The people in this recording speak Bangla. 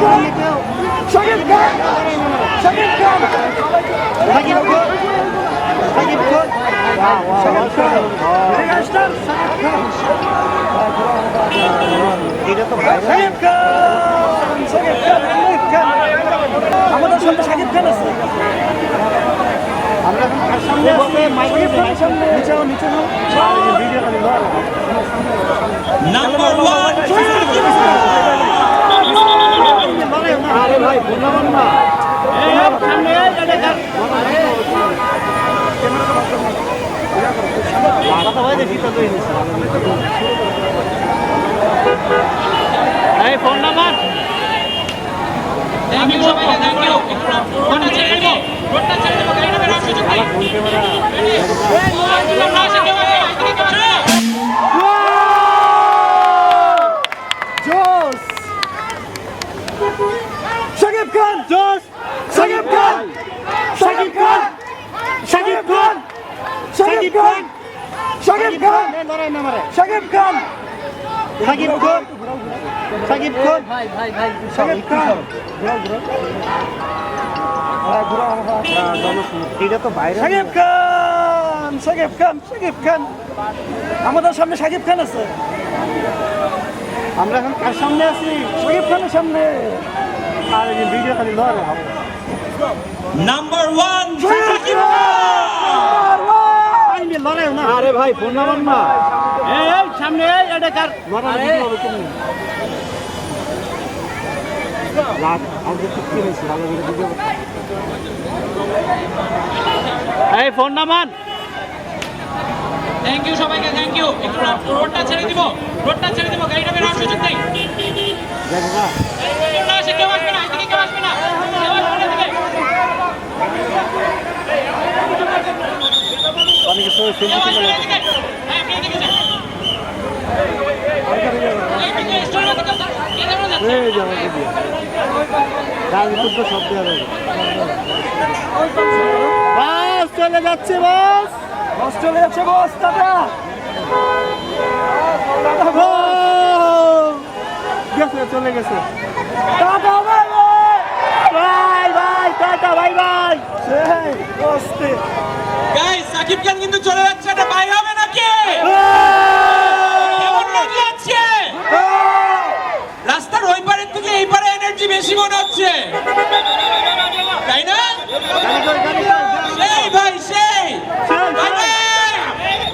শাকিব খান শাকিব খান শাকিব খান শাকিব খান শাকিব খান মেগাস্টার শাকিব খান শাকিব খান শাকিব খান আমাদের সামনে শাকিব খান আছে আমরা সামনে বসে মাইকের সামনে নিচে নিচে নাম্বার 1 এই phone number. Thank you thank you ফোনটা ছেড়ে দেবো। ফোনটা ছেড়ে দেবো গাড়ি নাম্বার আসছে তো ফোন ক্যামেরা সাকিব খান সাকিব খান সাকিব খান খান! সাকিব খান? সাকিব খান? ভাই ভাই ভাই সাকিব খান? এটা তো বাইরে সাকিব খান! সাকিব খান সাকিব খান! আমাদের সামনে সাকিব খান আছে। আমরা এখন কার সামনে আছি? শরীফ খানের সামনে। আর ভিডিও খালি নাম্বার ওয়ান না আরে ভাই ফোন নাম্বার না। এই সামনে এই এটা কার? এই ফোন নাম্বার। থ্যাংক ইউ সবাইকে থ্যাংক ইউ একটু রোডটা ছেড়ে দিব। রোডটা বাস চলে যাচ্ছে বাস বাস চলে যাচ্ছে বাস টাটা গেছে চলে গেছে tata bye bye bye tata bye bye সেই গাইস সাকিব খান কিন্তু চলে বেশি মনে হচ্ছে।